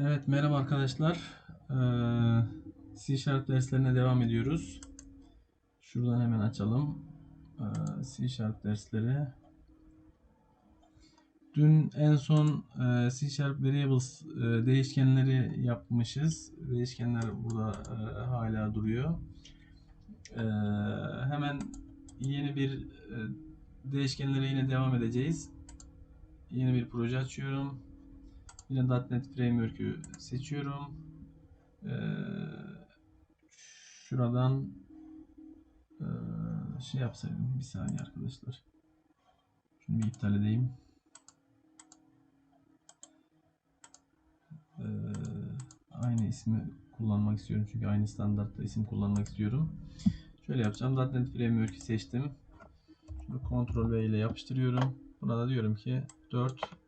Evet merhaba arkadaşlar. Ee, C Sharp derslerine devam ediyoruz. Şuradan hemen açalım. Ee, C Sharp dersleri. Dün en son e, C Sharp Variables e, değişkenleri yapmışız. Değişkenler burada e, hala duruyor. E, hemen yeni bir e, değişkenlere yine devam edeceğiz. Yeni bir proje açıyorum. Yine .NET Framework'ü seçiyorum. Ee, şuradan ee, şey yapsaydım. Bir saniye arkadaşlar. Şunu bir iptal edeyim. Ee, aynı ismi kullanmak istiyorum. Çünkü aynı standartta isim kullanmak istiyorum. Şöyle yapacağım. .NET Framework'ü seçtim. Şunu Ctrl V ile yapıştırıyorum. Buna da diyorum ki 4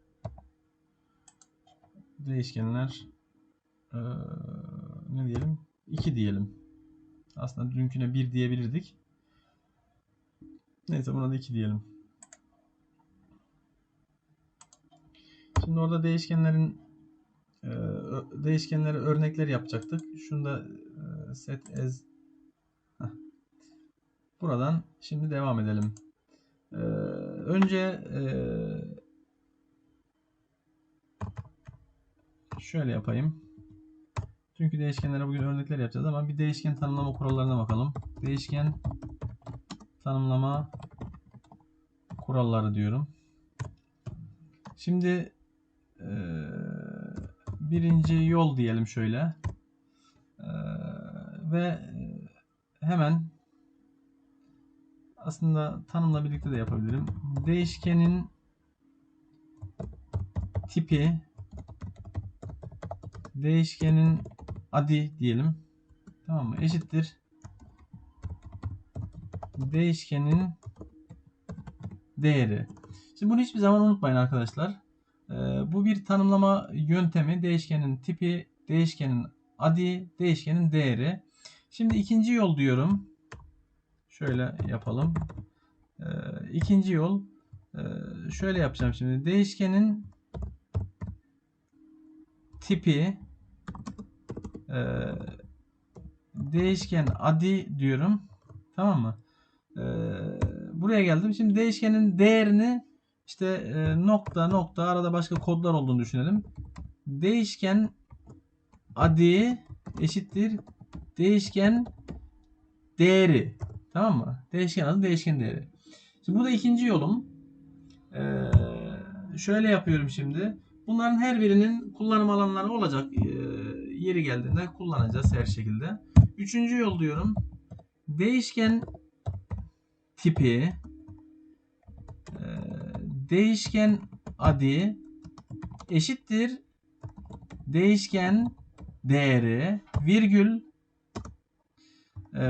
değişkenler eee, ne diyelim 2 diyelim. Aslında dünküne 1 diyebilirdik. Neyse buna da 2 diyelim. Şimdi orada değişkenlerin ö- değişkenlere örnekler yapacaktık. Şunu da eee, set as. Buradan şimdi devam edelim. Eee, önce eee Şöyle yapayım. Çünkü değişkenlere bugün örnekler yapacağız ama bir değişken tanımlama kurallarına bakalım. Değişken tanımlama kuralları diyorum. Şimdi eee, birinci yol diyelim şöyle. Eee, ve hemen aslında tanımla birlikte de yapabilirim. Değişkenin tipi değişkenin adi diyelim. Tamam mı? Eşittir. Değişkenin değeri. Şimdi bunu hiçbir zaman unutmayın arkadaşlar. Ee, bu bir tanımlama yöntemi. Değişkenin tipi, değişkenin adi, değişkenin değeri. Şimdi ikinci yol diyorum. Şöyle yapalım. Ee, ikinci yol. Ee, şöyle yapacağım şimdi. Değişkenin tipi e, değişken adi diyorum. Tamam mı? E, buraya geldim. Şimdi değişkenin değerini işte e, nokta nokta arada başka kodlar olduğunu düşünelim. Değişken adi eşittir değişken değeri. Tamam mı? Değişken adı değişken değeri. Şimdi bu da ikinci yolum. Ee, şöyle yapıyorum şimdi. Bunların her birinin kullanım alanları olacak. Ee, yeri geldiğinde kullanacağız her şekilde. Üçüncü yol diyorum. Değişken tipi e, değişken adi eşittir değişken değeri virgül e,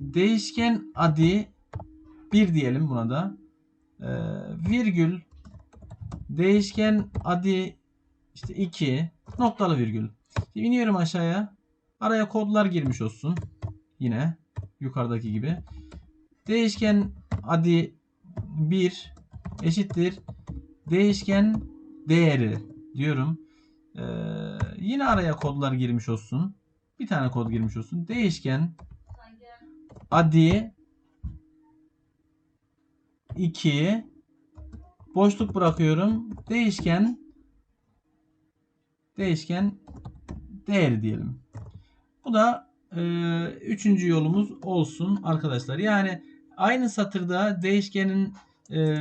değişken adi bir diyelim buna da e, virgül değişken adi işte 2 noktalı virgül. Şimdi iniyorum aşağıya. Araya kodlar girmiş olsun. Yine yukarıdaki gibi. Değişken adi 1 eşittir değişken değeri diyorum. Ee, yine araya kodlar girmiş olsun. Bir tane kod girmiş olsun. Değişken adi 2 boşluk bırakıyorum. Değişken değişken değeri diyelim. Bu da e, üçüncü yolumuz olsun arkadaşlar. Yani aynı satırda değişkenin e,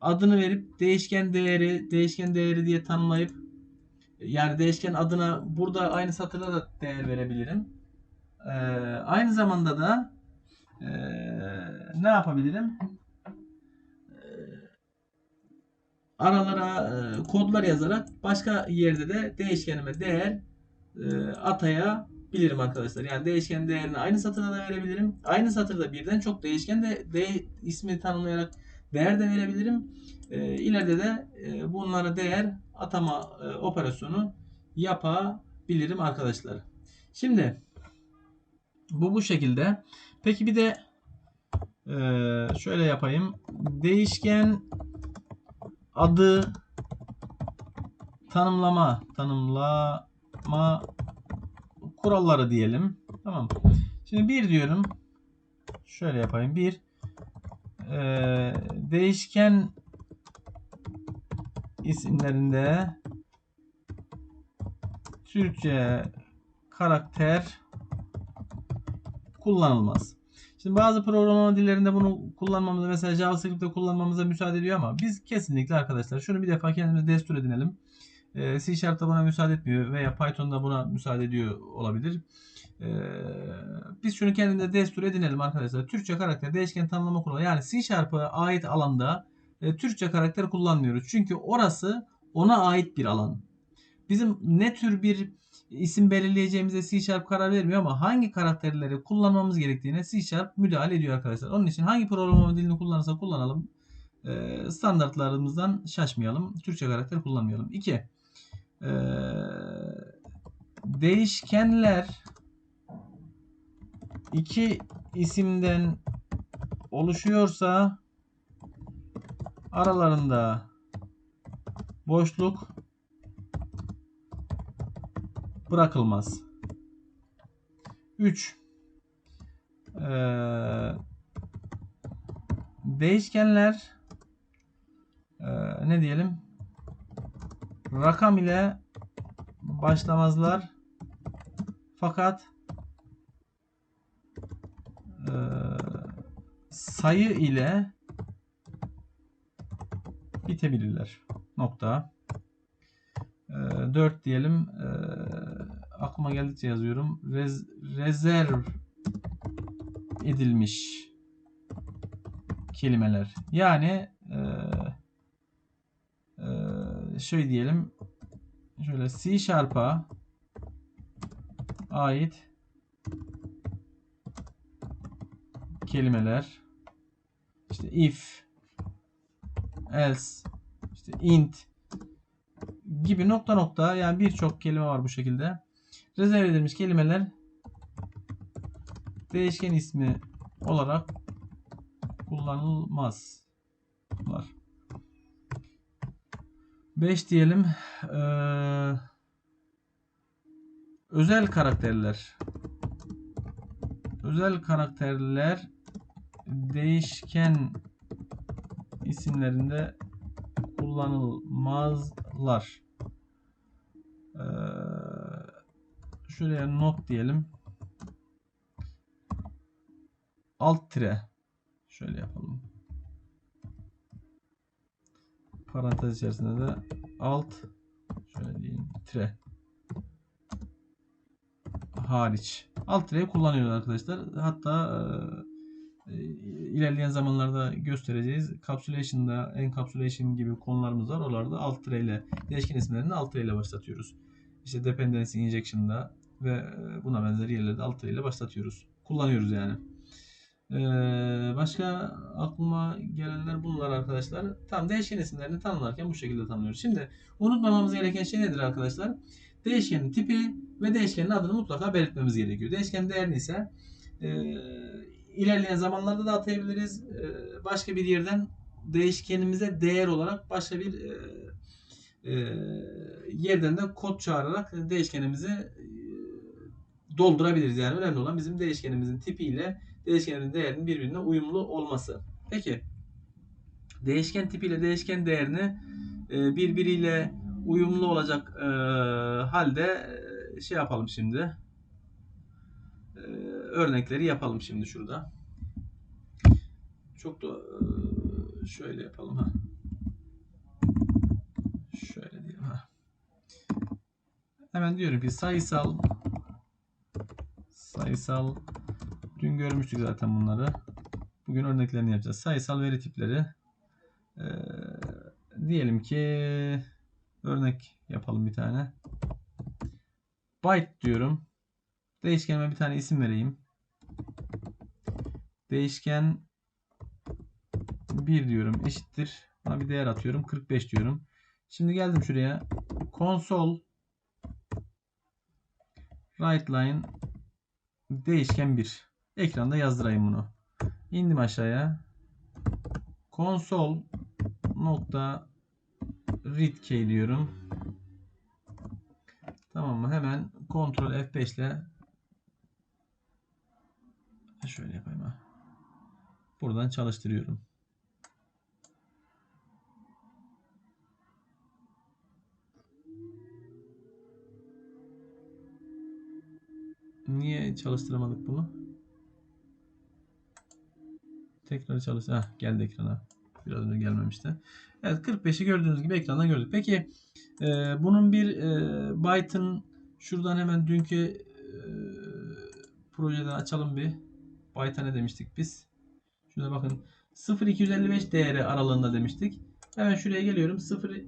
adını verip değişken değeri değişken değeri diye tanımlayıp yani değişken adına burada aynı satırda da değer verebilirim. E, aynı zamanda da e, ne yapabilirim? Aralara e, kodlar yazarak başka yerde de değişkenime değer e, atayabilirim arkadaşlar. Yani değişken değerini aynı satırda da verebilirim. Aynı satırda birden çok değişken de, de ismi tanımlayarak değer de verebilirim. E, ileride de e, bunlara değer atama e, operasyonu yapabilirim arkadaşlar. Şimdi bu bu şekilde. Peki bir de e, şöyle yapayım. Değişken adı tanımlama tanımlama kuralları diyelim. Tamam. Şimdi bir diyorum. Şöyle yapayım. Bir eee, değişken isimlerinde Türkçe karakter kullanılmaz. Şimdi bazı programlama dillerinde bunu kullanmamıza mesela JavaScript'te kullanmamıza müsaade ediyor ama biz kesinlikle arkadaşlar şunu bir defa kendimiz destur edinelim. Ee, C Sharp'ta buna müsaade etmiyor veya Python'da buna müsaade ediyor olabilir. Ee, biz şunu kendimize destur edinelim arkadaşlar. Türkçe karakter değişken tanımlama kuralı yani C Sharp'a ait alanda e, Türkçe karakter kullanmıyoruz. Çünkü orası ona ait bir alan. Bizim ne tür bir isim belirleyeceğimize C Sharp karar vermiyor ama hangi karakterleri kullanmamız gerektiğine C Sharp müdahale ediyor arkadaşlar. Onun için hangi programlama dilini kullanırsa kullanalım e, standartlarımızdan şaşmayalım. Türkçe karakter kullanmayalım. 2. değişkenler iki isimden oluşuyorsa aralarında boşluk bırakılmaz. 3. değişkenler eee, ne diyelim rakam ile başlamazlar fakat eee, sayı ile bitebilirler. Nokta. Ee, 4 diyelim. Ee, aklıma geldikçe yazıyorum. Rez, rezerv edilmiş kelimeler. Yani e, e, şöyle diyelim. Şöyle C Sharp'a ait kelimeler işte if else işte int gibi nokta nokta yani birçok kelime var bu şekilde. Rezerv edilmiş kelimeler değişken ismi olarak kullanılmaz. Var. 5 diyelim. Ee, özel karakterler. Özel karakterler değişken isimlerinde kullanılmazlar. Ee, şuraya not diyelim. Alt tire. Şöyle yapalım. Parantez içerisinde de alt şöyle diyeyim tire hariç. Alt tireyi kullanıyoruz arkadaşlar. Hatta e, ilerleyen zamanlarda göstereceğiz. Capsulation'da encapsulation gibi konularımız var. Oralarda alt ile değişken isimlerini alt ile başlatıyoruz. İşte dependency injection'da ve e, buna benzer yerlerde alt ile başlatıyoruz. Kullanıyoruz yani. Ee, başka aklıma gelenler bunlar arkadaşlar. Tam değişken isimlerini tanımlarken bu şekilde tanımlıyoruz. Şimdi unutmamamız gereken şey nedir arkadaşlar? Değişkenin tipi ve değişkenin adını mutlaka belirtmemiz gerekiyor. Değişken değerini ise ilerleyen zamanlarda da atayabiliriz. E, başka bir yerden değişkenimize değer olarak başka bir e, e, yerden de kod çağırarak değişkenimizi e, doldurabiliriz. Yani önemli olan bizim değişkenimizin tipiyle değişkenin değerinin birbirine uyumlu olması. Peki değişken tipiyle değişken değerini e, birbiriyle uyumlu olacak e, halde e, şey yapalım şimdi. E, örnekleri yapalım şimdi şurada. Çok da e, şöyle yapalım ha. Şöyle diyelim ha. Hemen diyorum ki sayısal sayısal dün görmüştük zaten bunları. Bugün örneklerini yapacağız. Sayısal veri tipleri e, diyelim ki örnek yapalım bir tane. Byte diyorum. Değişkenime bir tane isim vereyim. Değişken 1 diyorum eşittir. Buna bir değer atıyorum. 45 diyorum. Şimdi geldim şuraya. Konsol write line değişken 1. Ekranda yazdırayım bunu. İndim aşağıya. Konsol nokta read key diyorum. Tamam mı? Hemen Ctrl F5 ile şöyle yapayım ha. Buradan çalıştırıyorum. Niye çalıştıramadık bunu? Tekrar çalış. Heh, geldi ekrana. Biraz önce gelmemişti. Evet 45'i gördüğünüz gibi ekranda gördük. Peki e, bunun bir e, byte'ın şuradan hemen dünkü e, projeden açalım bir. Byte'a ne demiştik biz? Şuna bakın. 0.255 değeri aralığında demiştik. Hemen şuraya geliyorum. 0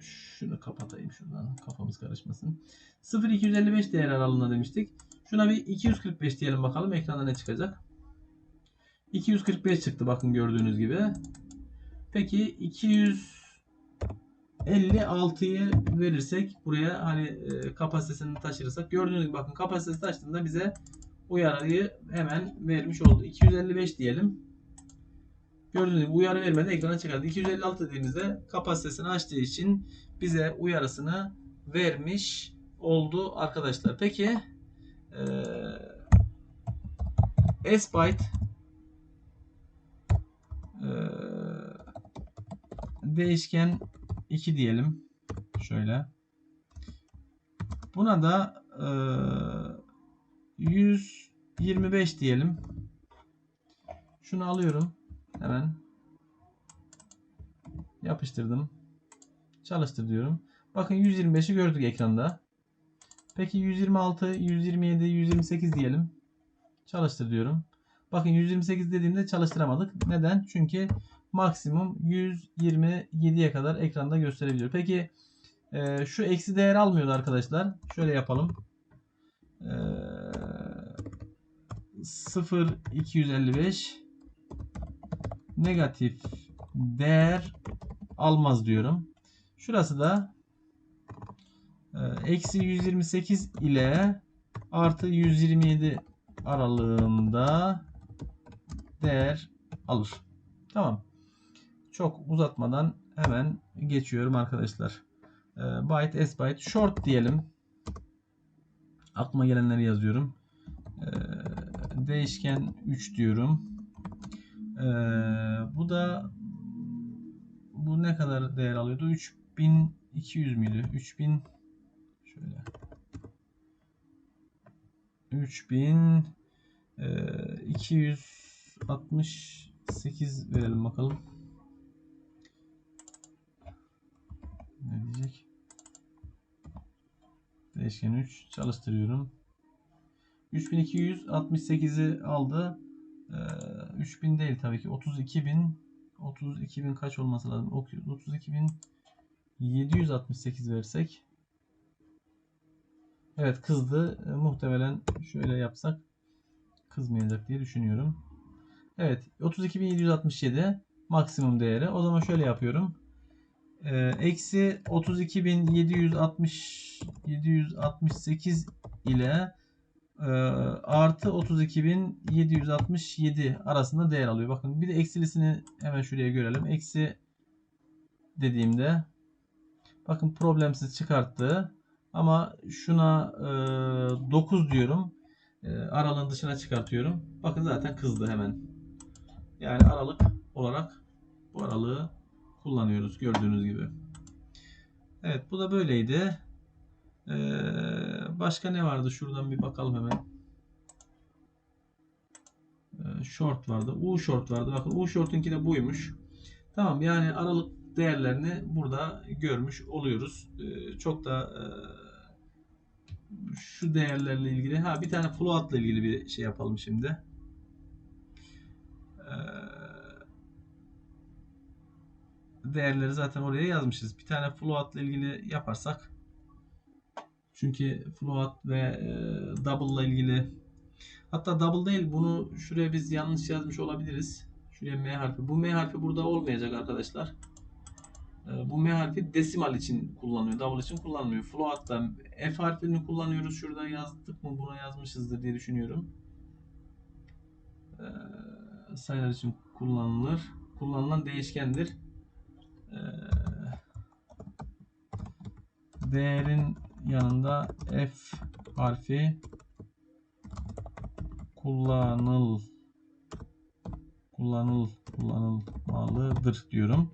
Şunu kapatayım şuradan. Kafamız karışmasın. 0.255 değer aralığında demiştik. Şuna bir 245 diyelim bakalım. Ekranda ne çıkacak? 245 çıktı bakın gördüğünüz gibi. Peki 256'yı verirsek buraya hani e, kapasitesini taşırırsak gördüğünüz gibi bakın kapasitesi taştığında bize uyarıyı hemen vermiş oldu. 255 diyelim. Gördüğünüz gibi uyarı vermeden ekrana çıkardı. 256 dediğimizde kapasitesini açtığı için bize uyarısını vermiş oldu arkadaşlar. Peki e, S-Byte e, değişken 2 diyelim. Şöyle. Buna da e, 125 diyelim. Şunu alıyorum. Hemen. Yapıştırdım. Çalıştır diyorum. Bakın 125'i gördük ekranda. Peki 126, 127, 128 diyelim. Çalıştır diyorum. Bakın 128 dediğimde çalıştıramadık. Neden? Çünkü maksimum 127'ye kadar ekranda gösterebiliyor. Peki e, şu eksi değer almıyordu arkadaşlar. Şöyle yapalım. E, 0 255 negatif değer almaz diyorum. Şurası da eksi 128 ile artı 127 aralığında değer alır. Tamam. Çok uzatmadan hemen geçiyorum arkadaşlar. E, byte s byte short diyelim. Aklıma gelenleri yazıyorum. E, değişken 3 diyorum. E, bu da bu ne kadar değer alıyordu? 3200 müydü? 3000 şöyle 3268 verelim bakalım. Ne diyecek? Değişken 3 çalıştırıyorum. 3268'i aldı. Ee, 3000 değil tabii ki. 32000 32000 kaç olması lazım? 32768 versek Evet kızdı. E, muhtemelen şöyle yapsak kızmayacak diye düşünüyorum. Evet 32.767 maksimum değeri. O zaman şöyle yapıyorum. E, eksi 32.760 768 ile e, artı 32.767 arasında değer alıyor. Bakın bir de eksilisini hemen şuraya görelim. Eksi dediğimde bakın problemsiz çıkarttı. Ama şuna e, 9 diyorum. E, aralığın dışına çıkartıyorum. Bakın zaten kızdı hemen. Yani aralık olarak bu aralığı kullanıyoruz gördüğünüz gibi. Evet bu da böyleydi. Ee, başka ne vardı? Şuradan bir bakalım hemen. Ee, short vardı. U short vardı. Bakın U short'unki de buymuş. Tamam yani aralık değerlerini burada görmüş oluyoruz. Ee, çok da e, şu değerlerle ilgili ha bir tane floatla ilgili bir şey yapalım şimdi. Ee, değerleri zaten oraya yazmışız. Bir tane floatla ilgili yaparsak çünkü float ve e, double ile ilgili hatta double değil bunu şuraya biz yanlış yazmış olabiliriz. Şuraya M harfi. Bu M harfi burada olmayacak arkadaşlar. Ee, bu M harfi desimal için kullanılıyor. Double için kullanılmıyor. Float'ta F harfini kullanıyoruz. Şurada yazdık mı? Buna yazmışızdır diye düşünüyorum. Ee, sayılar için kullanılır. Kullanılan değişkendir. Ee, değerin yanında F harfi kullanıl kullanıl kullanılmalıdır diyorum.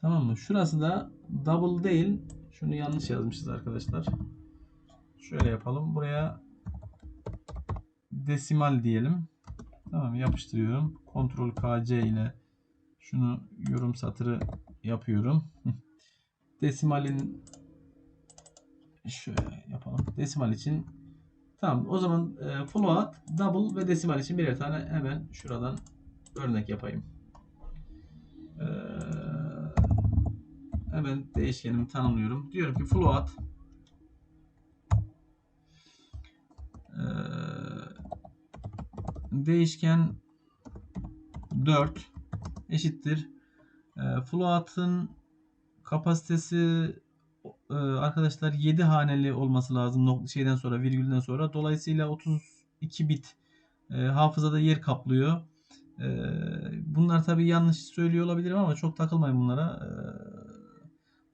Tamam mı? Şurası da double değil. Şunu yanlış yazmışız arkadaşlar. Şöyle yapalım. Buraya desimal diyelim. Tamam yapıştırıyorum. Ctrl KC ile şunu yorum satırı yapıyorum. Desimalin şöyle yapalım. Desimal için tamam o zaman e, float, double ve desimal için birer tane hemen şuradan örnek yapayım. Ee, hemen değişkenimi tanımlıyorum. Diyorum ki float ee, değişken 4 eşittir. E, float'ın kapasitesi e, arkadaşlar 7 haneli olması lazım nok- şeyden sonra virgülden sonra. Dolayısıyla 32 bit e, hafızada yer kaplıyor. E, bunlar tabi yanlış söylüyor olabilirim ama çok takılmayın bunlara.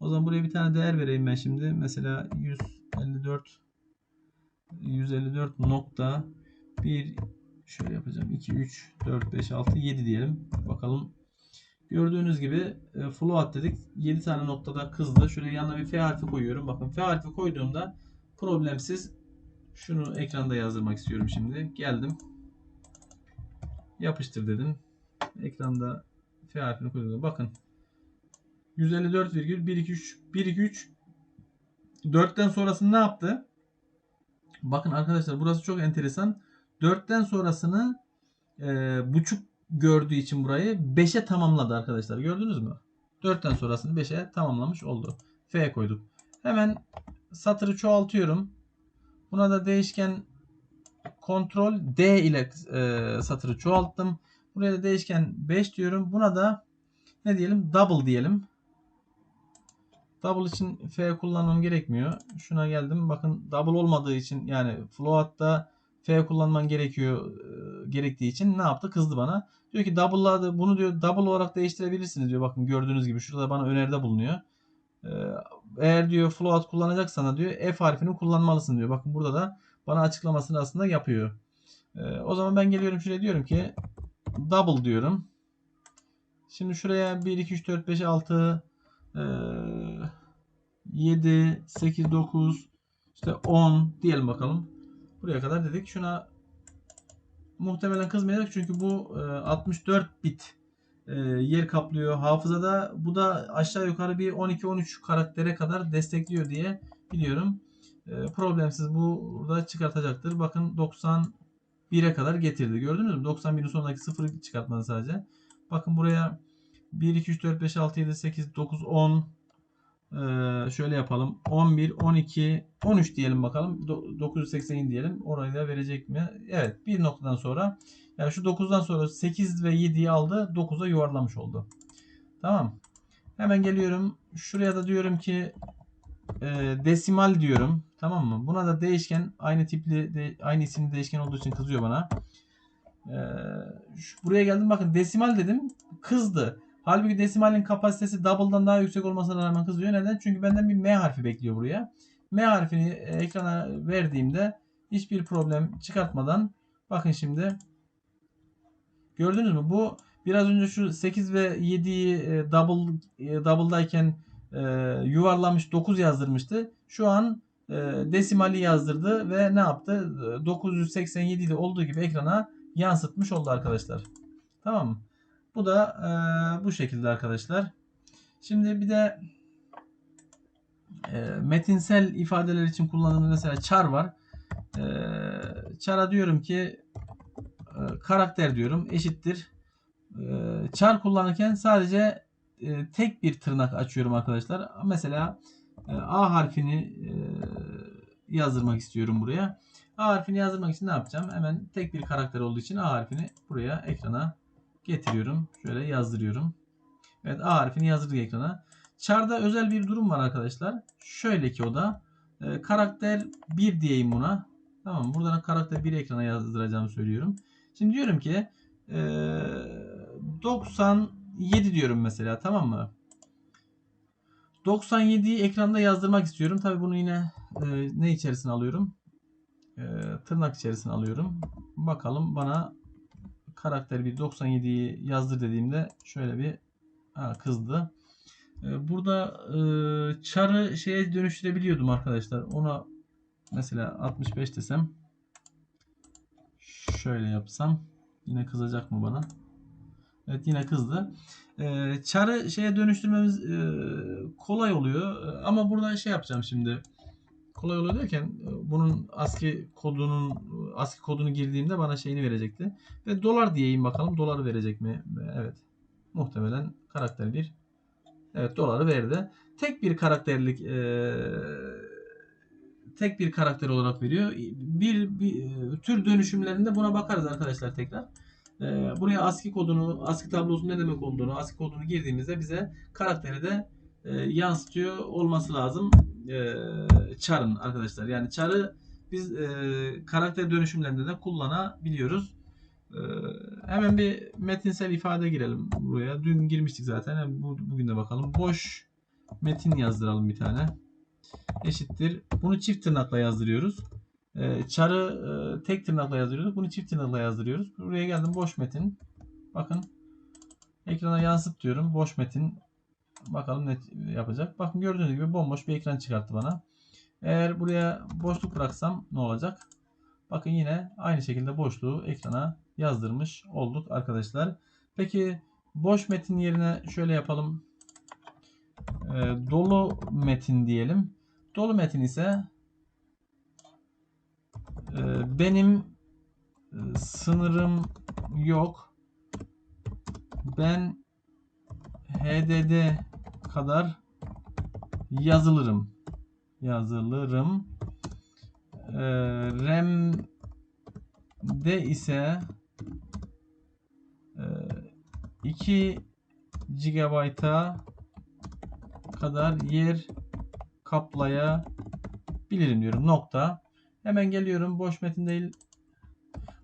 O zaman buraya bir tane değer vereyim ben şimdi. Mesela 154 154 nokta 1 şöyle yapacağım. 2 3 4 5 6 7 diyelim. Bakalım Gördüğünüz gibi e, float dedik. 7 tane noktada kızdı. Şuraya yanına bir F harfi koyuyorum. Bakın F harfi koyduğumda problemsiz şunu ekranda yazdırmak istiyorum şimdi. Geldim. Yapıştır dedim. Ekranda F harfini koydum. Bakın 154,123 123 4'ten sonrasını ne yaptı? Bakın arkadaşlar burası çok enteresan. 4'ten sonrasını e, buçuk gördüğü için burayı 5'e tamamladı arkadaşlar. Gördünüz mü? 4'ten sonrasını 5'e tamamlamış oldu. F koyduk. Hemen satırı çoğaltıyorum. Buna da değişken kontrol D ile e, satırı çoğalttım. Buraya da değişken 5 diyorum. Buna da ne diyelim? Double diyelim. Double için F kullanmam gerekmiyor. Şuna geldim. Bakın double olmadığı için yani float'ta F kullanman gerekiyor e, gerektiği için ne yaptı? Kızdı bana. Diyor ki double'ladı. Bunu diyor double olarak değiştirebilirsiniz diyor. Bakın gördüğünüz gibi şurada bana öneride bulunuyor. E, eğer diyor float kullanacaksan diyor F harfini kullanmalısın diyor. Bakın burada da bana açıklamasını aslında yapıyor. E, o zaman ben geliyorum şuraya diyorum ki double diyorum. Şimdi şuraya 1 2 3 4 5 6 7 8 9 işte 10 diyelim bakalım. Buraya kadar dedik. Şuna muhtemelen kızmayacak çünkü bu 64 bit e, yer kaplıyor hafızada. Bu da aşağı yukarı bir 12-13 karaktere kadar destekliyor diye biliyorum. E, problemsiz bu burada çıkartacaktır. Bakın 91'e kadar getirdi. Gördünüz mü? 91'in sonundaki sıfırı çıkartmadı sadece. Bakın buraya 1, 2, 3, 4, 5, 6, 7, 8, 9, 10 ee, şöyle yapalım. 11, 12, 13 diyelim bakalım. 987 diyelim. Orayı da verecek mi? Evet. Bir noktadan sonra yani şu 9'dan sonra 8 ve 7'yi aldı. 9'a yuvarlamış oldu. Tamam. Hemen geliyorum. Şuraya da diyorum ki e, desimal diyorum. Tamam mı? Buna da değişken aynı tipli de, aynı isimli değişken olduğu için kızıyor bana. E, şu, buraya geldim bakın desimal dedim. Kızdı. Halbuki desimalin kapasitesi double'dan daha yüksek olmasına rağmen kızıyor. Neden? Çünkü benden bir M harfi bekliyor buraya. M harfini ekrana verdiğimde hiçbir problem çıkartmadan bakın şimdi gördünüz mü? Bu biraz önce şu 8 ve 7'yi e, double e, double'dayken e, yuvarlamış 9 yazdırmıştı. Şu an e, desimali yazdırdı ve ne yaptı? 987'de olduğu gibi ekrana yansıtmış oldu arkadaşlar. Tamam mı? Bu da e, bu şekilde arkadaşlar. Şimdi bir de e, metinsel ifadeler için kullandığımız mesela char var. E, char'a diyorum ki e, karakter diyorum eşittir. E, char kullanırken sadece e, tek bir tırnak açıyorum arkadaşlar. Mesela e, A harfini e, yazdırmak istiyorum buraya. A harfini yazdırmak için ne yapacağım? Hemen tek bir karakter olduğu için A harfini buraya ekrana getiriyorum. Şöyle yazdırıyorum. Evet A harfini yazdırdık ekrana. Char'da özel bir durum var arkadaşlar. Şöyle ki o da e, karakter 1 diyeyim buna. Tamam Buradan karakter 1 ekrana yazdıracağımı söylüyorum. Şimdi diyorum ki e, 97 diyorum mesela tamam mı? 97'yi ekranda yazdırmak istiyorum. Tabii bunu yine e, ne içerisine alıyorum? E, tırnak içerisine alıyorum. Bakalım bana karakter bir 97'yi yazdır dediğimde şöyle bir ha, kızdı. E, burada e, çarı şeye dönüştürebiliyordum arkadaşlar. Ona mesela 65 desem şöyle yapsam yine kızacak mı bana? Evet yine kızdı. Ee, çarı şeye dönüştürmemiz e, kolay oluyor. E, Ama burada şey yapacağım şimdi. Kolay oluyor derken e, bunun ASCII kodunun ASCII kodunu girdiğimde bana şeyini verecekti. Ve dolar diyeyim bakalım dolar verecek mi? E, Evet. Muhtemelen karakter bir. Evet doları verdi. Tek bir karakterlik e, tek bir karakter olarak veriyor. Bir, bir e, tür dönüşümlerinde buna bakarız arkadaşlar tekrar. Ee, buraya ASCII kodunu, ASCII tablosunun ne demek olduğunu, ASCII kodunu girdiğimizde bize karakteri de e, yansıtıyor olması lazım. E, char'ın arkadaşlar. Yani char'ı biz e, karakter dönüşümlerinde de kullanabiliyoruz. E, hemen bir metinsel ifade girelim buraya. Dün girmiştik zaten. Hem bu, bugün de bakalım. Boş metin yazdıralım bir tane. Eşittir. Bunu çift tırnakla yazdırıyoruz. Ee, Çarı e, tek tırnakla yazdırıyoruz. Bunu çift tırnakla yazdırıyoruz. Buraya geldim boş metin. Bakın ekrana yansıt diyorum. Boş metin. Bakalım ne yapacak. Bakın gördüğünüz gibi bomboş bir ekran çıkarttı bana. Eğer buraya boşluk bıraksam ne olacak? Bakın yine aynı şekilde boşluğu ekrana yazdırmış olduk arkadaşlar. Peki boş metin yerine şöyle yapalım. Ee, dolu metin diyelim. Dolu metin ise ee, benim e, sınırım yok. Ben HDD kadar yazılırım. Yazılırım. Ee, RAM'de ise e, 2 GB'a kadar yer kaplayabilirim diyorum. Nokta. Hemen geliyorum. Boş metin değil.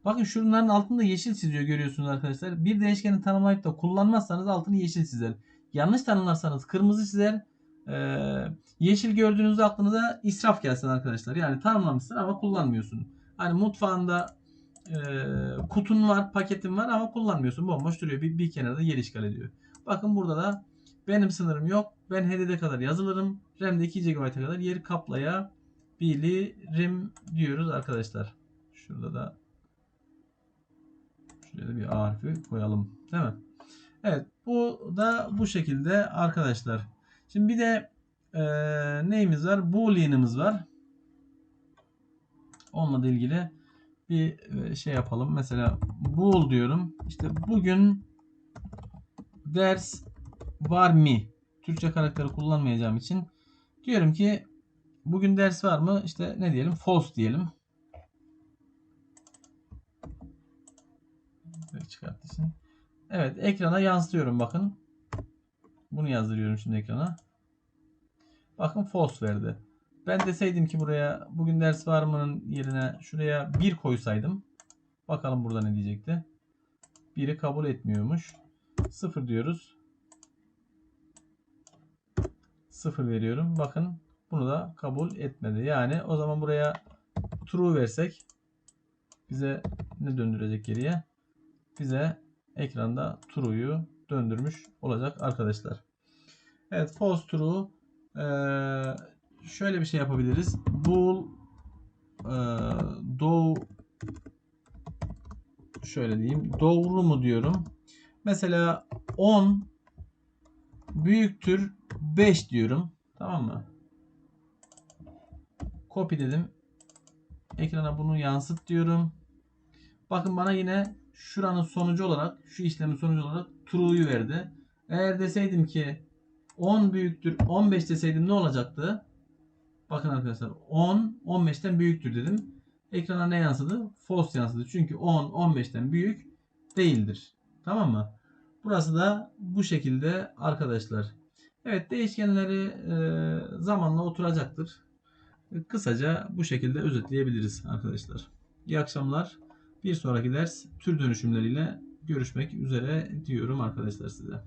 Bakın şunların altında yeşil çiziyor görüyorsunuz arkadaşlar. Bir değişkeni tanımlayıp da kullanmazsanız altını yeşil çizer. Yanlış tanımlarsanız kırmızı çizer. Ee, yeşil gördüğünüzde aklınıza israf gelsin arkadaşlar. Yani tanımlamışsın ama kullanmıyorsun. Hani mutfağında e, kutun var, paketin var ama kullanmıyorsun. Bomboş duruyor. Bir, bir kenarda yer işgal ediyor. Bakın burada da benim sınırım yok. Ben HDD kadar yazılırım. RAM'de 2 GB'a kadar yer kaplayabilirim diyoruz arkadaşlar. Şurada da şuraya bir A harfi koyalım. Değil mi? Evet. Bu da bu şekilde arkadaşlar. Şimdi bir de e, neyimiz var? Boolean'ımız var. Onunla da ilgili bir e, şey yapalım. Mesela bool diyorum. İşte bugün ders var mı? Türkçe karakteri kullanmayacağım için diyorum ki bugün ders var mı? İşte ne diyelim? False diyelim. Çıkarttırsın. Evet ekrana yansıtıyorum bakın. Bunu yazdırıyorum şimdi ekrana. Bakın false verdi. Ben deseydim ki buraya bugün ders var mı'nın yerine şuraya 1 koysaydım. Bakalım burada ne diyecekti. 1'i kabul etmiyormuş. 0 diyoruz. 0 veriyorum. Bakın bunu da kabul etmedi. Yani o zaman buraya true versek bize ne döndürecek geriye? Bize ekranda true'yu döndürmüş olacak arkadaşlar. Evet false true ee, şöyle bir şey yapabiliriz. Bool e, do şöyle diyeyim. Doğru mu diyorum. Mesela 10 büyüktür 5 diyorum. Tamam mı? Copy dedim. Ekrana bunu yansıt diyorum. Bakın bana yine şuranın sonucu olarak, şu işlemin sonucu olarak true'yu verdi. Eğer deseydim ki 10 büyüktür 15 deseydim ne olacaktı? Bakın arkadaşlar 10 15'ten büyüktür dedim. Ekrana ne yansıdı? False yansıdı. Çünkü 10 15'ten büyük değildir. Tamam mı? Burası da bu şekilde arkadaşlar. Evet değişkenleri e, zamanla oturacaktır. Kısaca bu şekilde özetleyebiliriz arkadaşlar. İyi akşamlar. Bir sonraki ders tür dönüşümleriyle görüşmek üzere diyorum arkadaşlar size.